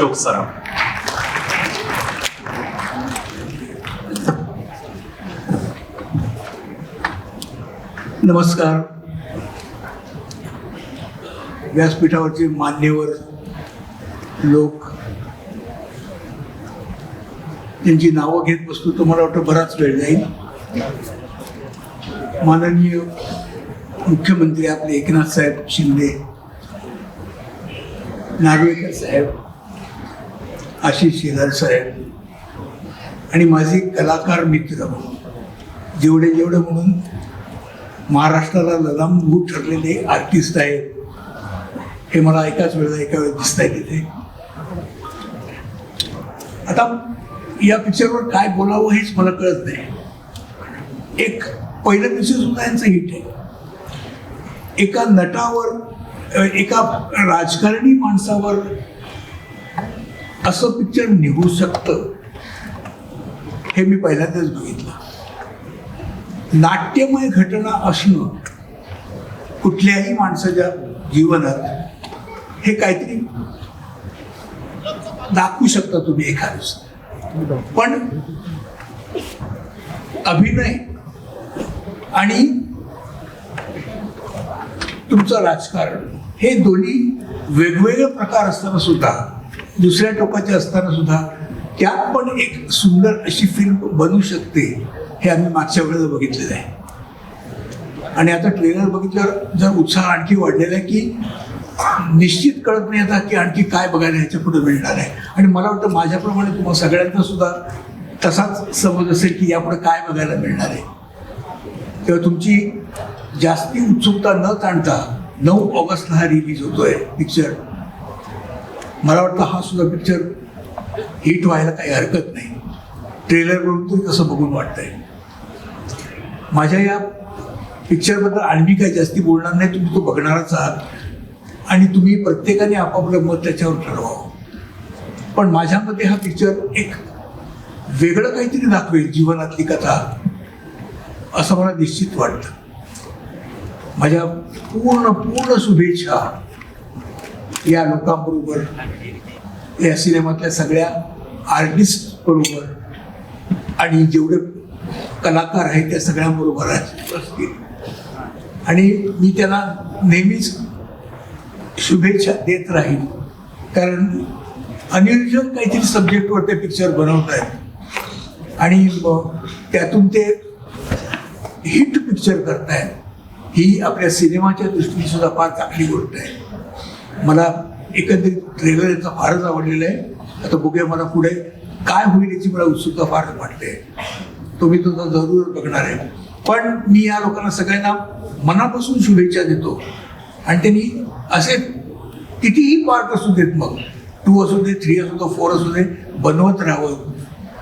अशोक सराफ नमस्कार. व्यासपीठावरचे मान्यवर लोक त्यांची नावं घेत बसतो तर मला वाटतं बराच वेळ जाईल. माननीय मुख्यमंत्री आपले एकनाथ साहेब शिंदे नागवेकर साहेब आशिष शेलार साहेब. आणि माझे कलाकार मित्र. जेवढे जेवढे म्हणून महाराष्ट्राला ललामभूत ठरलेले आर्टिस्ट आहेत हे मला एकाच वेळेला एका वेळेस दिसत आहेत तिथे. आता या पिक्चरवर काय बोलावं हेच मला कळत नाही. एक पहिलं पिक्चर सुद्धा यांचं हिट आहे. एका नटावर एका राजकारणी माणसावर असं पिक्चर निघू शकतं? हे मी पहिल्यांदाच बघितलं. नाट्यमय घटना असणं कुठल्याही माणसाच्या जीवनात हे काहीतरी दाखवू शकता तुम्ही एखाद्या पण अभिनय आणि तुमचं राजकारण हे दोन्ही वेगवेगळे प्रकार असताना सुद्धा दुसऱ्या टोकाचे असताना सुद्धा त्यात पण एक सुंदर अशी फिल्म बनू शकते हे आम्ही मागच्या वेळेला बघितलेलं आहे. आणि आता ट्रेलर बघितल्यावर जर उत्साह आणखी वाढलेला आहे की निश्चित कळत नाही आता की आणखी काय बघायला ह्याच्या पुढे मिळणार आहे. आणि मला वाटतं माझ्याप्रमाणे तुम्हाला सगळ्यांना सुद्धा तसाच समज असेल की यापुढे काय बघायला मिळणार आहे. तेव्हा तुमची जास्ती उत्सुकता न ताणता नऊ ऑगस्टला हा रिलीज होतोय पिक्चर मला वाटतं हा सुद्धा पिक्चर हिट व्हायला काही हरकत नाही. ट्रेलर बघून तरी कसं बघून वाटतंय. माझ्या या पिक्चरबद्दल आणखी काही जास्ती बोलणार नाही तुम्ही तो बघणारच आहात. आणि तुम्ही प्रत्येकाने आपापलं मत त्याच्यावर ठरवावं पण माझ्या मते हा पिक्चर एक वेगळं काहीतरी दाखवेल जीवनातली कथा असं मला निश्चित वाटतं. माझ्या पूर्ण पूर्ण शुभेच्छा या लोकांबरोबर या सिनेमातल्या सगळ्या आर्टिस्ट बरोबर आणि जेवढे कलाकार आहेत त्या सगळ्यांबरोबर असतील आणि मी त्यांना नेहमीच शुभेच्छा देत राहील कारण अनयुजल काहीतरी सब्जेक्टवर ते पिक्चर बनवत आहेत आणि त्यातून ते हिट पिक्चर करतायत ही आपल्या सिनेमाच्या दृष्टीने सुद्धा फार चांगली गोष्ट आहे. मला एकंदरीत ट्रेलर याचा फारच आवडलेला आहे. आता बघूया मला पुढे काय होईल याची मला उत्सुकता फार वाटते. तो मी तुझा जरूर बघणार आहे. पण मी या लोकांना सगळ्यांना मनापासून शुभेच्छा देतो. आणि त्यांनी असे कितीही पार्ट असू देत मग टू असू दे थ्री असू दे फोर असू दे बनवत राहावं.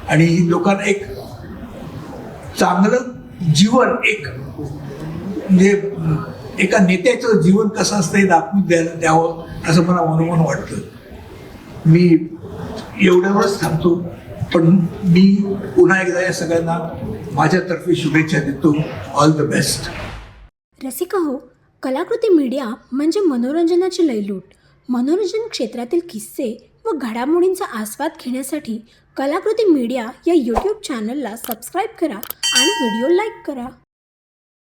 आणि लोकांना एक चांगलं जीवन एक म्हणजे एका नेत्याचं जीवन कसं असतं हे दाखवून द्यायला द्यावं असं मला मनोमन वाटतं. मी एवढ्यावरच थांबतो पण मी पुन्हा एकदा या सगळ्यांना माझ्यातर्फे शुभेच्छा देतो. ऑल द बेस्ट रसिका हो कलाकृती मीडिया म्हणजे मनोरंजनाची लयलूट. मनोरंजन क्षेत्रातील किस्से व घडामोडींचा आस्वाद घेण्यासाठी कलाकृती मीडिया या यूट्यूब चॅनलला सबस्क्राईब करा आणि व्हिडिओ लाईक करा.